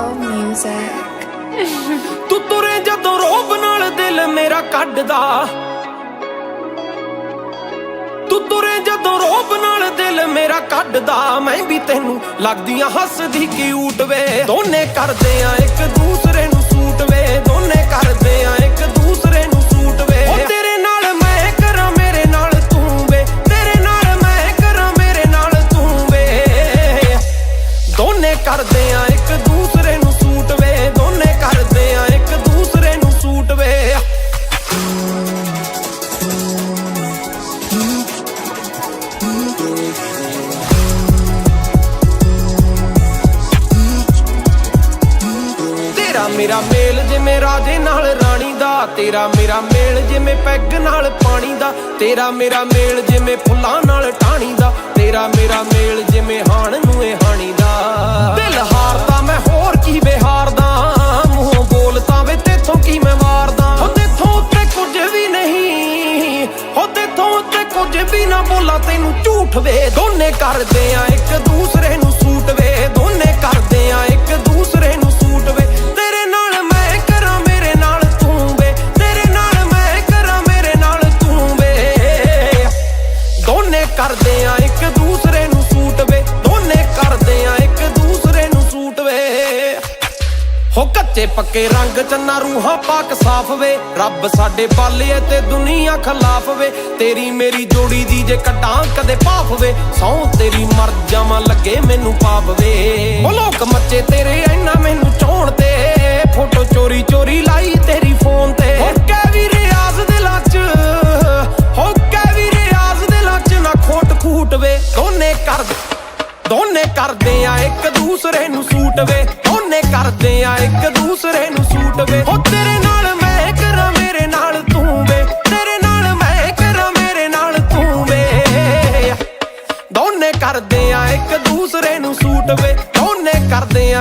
Oh, ਤੂੰ ਤੁਰੇ ਜਦੋਂ ਰੋਬ ਨਾਲ ਦਿਲ ਮੇਰਾ ਕੱਢਦਾ। ਤੂੰ ਤੁਰੇ ਜਦੋਂ ਰੋਬ ਨਾਲ ਦਿਲ ਮੇਰਾ ਕੱਢਦਾ। ਮੈਂ ਵੀ ਤੈਨੂੰ ਲੱਗਦੀਆਂ ਹੱਸਦੀ ਕਿਊਟ ਵੇ ਦੋਨੇ ਕਰਦੇ ਆ, ਇੱਕ ਦੂਸਰੇ ਨੂੰ ਸੂਟ ਵੇ ਦੋਨੇ ਕਰਦੇ ਆ, ਇੱਕ ਦੂਸਰੇ ਨੂੰ ਸੂਟ ਵੇ ਉਹ ਤੇਰੇ ਨਾਲ ਮੈਂ ਕਰਾਂ, ਮੇਰੇ ਨਾਲ ਤੂੰ ਵੇ। ਤੇਰੇ ਨਾਲ ਮੈਂ ਕਰਾਂ, ਮੇਰੇ ਨਾਲ ਤੂੰ ਵੇ। ਦੋਨੇ ਕਰਦੇ ਆ, ਇੱਕ ਮੇਰਾ ਮੇਲ ਜਿਵੇਂ ਰਾਜੇ ਨਾਲ ਰਾਣੀ ਦਾ, ਤੇਰਾ ਮੇਰਾ ਮੇਲ ਜਿਵੇਂ ਪੈਗ ਨਾਲ ਪਾਣੀ ਦਾ, ਤੇਰਾ ਮੇਰਾ ਮੇਲ ਜਿਵੇਂ ਫੁੱਲਾਂ ਨਾਲ ਟਾਣੀ ਦਾ, ਤੇਰਾ ਮੇਰਾ ਮੇਲ ਜਿਵੇਂ ਹਾਣ ਨੂੰ ਇਹ ਹਾਣੀ ਦਾ। ਦਿਲ ਹਾਰਦਾ, ਮੈਂ ਹੋਰ ਕੀ ਬਿਹਾਰਦਾ ਮੂੰਹੋਂ ਬੋਲਦਾ ਵੇ, ਤੇਥੋਂ ਕੀ ਮੈਂ ਮਾਰਦਾ ਹੋ ਤੇਥੋਂ ਉੱਤੇ ਕੁਝ ਵੀ ਨਹੀਂ ਹੋ ਤੇਥੋਂ ਉੱਤੇ ਕੁਝ ਵੀ ਨਾ ਬੋਲਾ, ਤੈਨੂੰ ਝੂਠ ਵੇ, ਦੋਨੇ ਕਰਦੇ ਆ ਇੱਕ ਦੂਸਰੇ ਨੂੰ ਸੂਟ ਵੇ। ਦੋਨੇ ਕਰਦੇ ਆ, ਇੱਕ ਦੂਸਰੇ ਨੂੰ ਸੂਟ ਵੇ। ਹੋ ਕੱਚੇ ਪੱਕੇ ਰੰਗ, ਚੰਨਾ ਰੂਹਾਂ ਪਾਕ ਸਾਫ਼ ਵੇ। ਰੱਬ ਸਾਡੇ ਪਾਲੇ ਤੇ ਦੁਨੀਆ ਖਲਾਫ ਵੇ। ਤੇਰੀ ਮੇਰੀ ਜੋੜੀ ਦੀ ਜੇ ਕੱਟਾਂ ਕਦੇ ਪਾਪ ਵੇ। ਸੌ ਤੇਰੀ ਮਰ ਜਾਵਾਂ, ਲੱਗੇ ਮੈਨੂੰ ਪਾਪ ਵੇ। ਉਹ ਲੋਕ ਸੂਟ ਵੇ ਉਹਨੇ ਕਰਦੇ